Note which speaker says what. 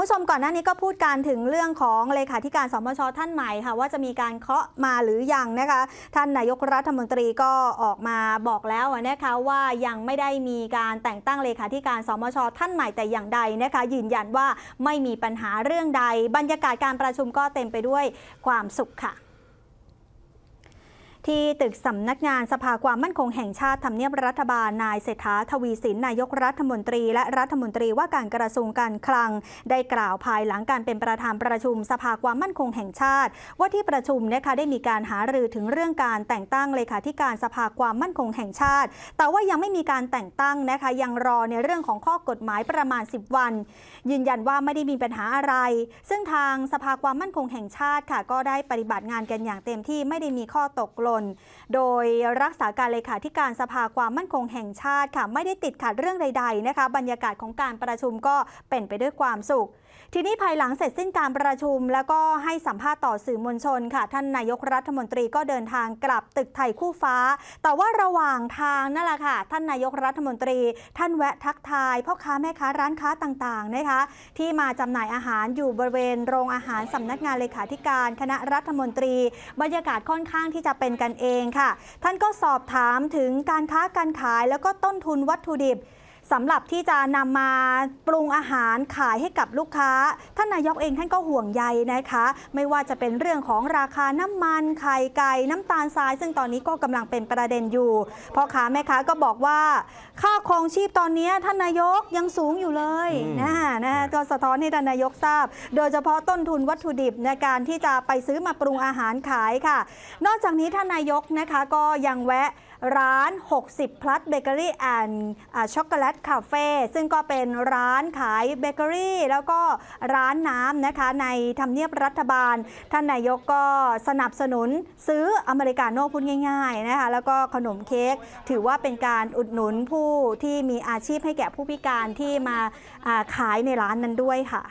Speaker 1: ผู้ชมก่อนหน้านี้ก็พูดการถึงเรื่องของเลขาธิการสมชท่านใหม่ค่ะว่าจะมีการเคาะมาหรือยังนะคะ ท่านนายกรัฐมนตรีก็ออกมาบอกแล้วนะคะว่ายังไม่ได้มีการแต่งตั้งเลขาธิการสมชท่านใหม่แต่อย่างใดนะคะ ยืนยันว่าไม่มีปัญหาเรื่องใด บรรยากาศการประชุมก็เต็มไปด้วยความสุขค่ะ ที่ตึกสำนักงานสภาความมั่นคงแห่งชาติทำเนียบรัฐบาลนายเศรษฐาทวีสินนายกรัฐมนตรี และรัฐมนตรีว่าการกระทรวงการคลัง ได้กล่าวภายหลังการเป็นประธานประชุมสภาความมั่นคงแห่งชาติ ว่าที่ประชุมนะคะได้มีการหารือถึงเรื่องการแต่งตั้งเลขาธิการสภาความมั่นคงแห่งชาติ แต่ว่ายังไม่มีการแต่งตั้งนะคะยังรอในเรื่องของข้อกฎหมายประมาณ 10 วัน ยืนยันว่าไม่ได้มีปัญหาอะไร ซึ่งทางสภาความมั่นคงแห่งชาติค่ะก็ได้ปฏิบัติงานกันอย่างเต็มที่ไม่ได้มีข้อตกล่น โดยรักษาการเลขาธิการสภาความมั่นคงแห่งชาติค่ะไม่ได้ติดขัดเรื่องใด ๆ นะคะ บรรยากาศของการประชุมก็เป็นไปด้วยความสุข ทีนี้ภายหลังเสร็จสิ้นการประชุม แล้วก็ให้สัมภาษณ์ต่อสื่อมวลชนค่ะ ท่านนายกรัฐมนตรีก็เดินทางกลับตึกไทยคู่ฟ้า แต่ว่าระหว่างทางนั่นแหละค่ะ ท่านนายกรัฐมนตรี ท่านแวะทักทายพ่อค้าแม่ค้าร้านค้าต่างๆนะคะที่มาจำหน่ายอาหารอยู่บริเวณโรงอาหารสำนักงานเลขาธิการ คณะรัฐมนตรี บรรยากาศค่อนข้างที่จะเป็นกันเองค่ะ ท่านก็สอบถามถึงการค้าการขายแล้วก็ต้นทุนวัตถุดิบ สำหรับที่จะนำมาปรุงอาหารขายให้กับลูกค้า ท่านนายกเองท่านก็ห่วงใยนะคะ ไม่ว่าจะเป็นเรื่องของราคาน้ำมันไข่ไก่น้ำตาลทราย ซึ่งตอนนี้ก็กำลังเป็นประเด็นอยู่พ่อค้าแม่ค้าก็บอกว่า ค่าครองชีพตอนนี้ท่านนายกยังสูงอยู่เลย
Speaker 2: อืม
Speaker 1: นะนะก็สะท้อนให้ท่านนายกทราบ โดยเฉพาะต้นทุนวัตถุดิบในการที่จะไปซื้อมาปรุงอาหารขายค่ะ นอกจากนี้ท่านนายกนะคะก็ยังแวะร้าน 60 plus bakery and ช็อกโกแลตคาเฟ่ซึ่งก็เป็นร้านขายเบเกอรี่แล้วก็ร้านน้ำนะคะในทำเนียบรัฐบาล ท่านนายกก็สนับสนุนซื้ออเมริกาโน่พูดง่ายๆนะคะแล้วก็ขนมเค้กถือว่าเป็นการอุดหนุนผู้ที่มีอาชีพให้แก่ผู้พิการที่มาขายในร้านนั้นด้วยค่ะ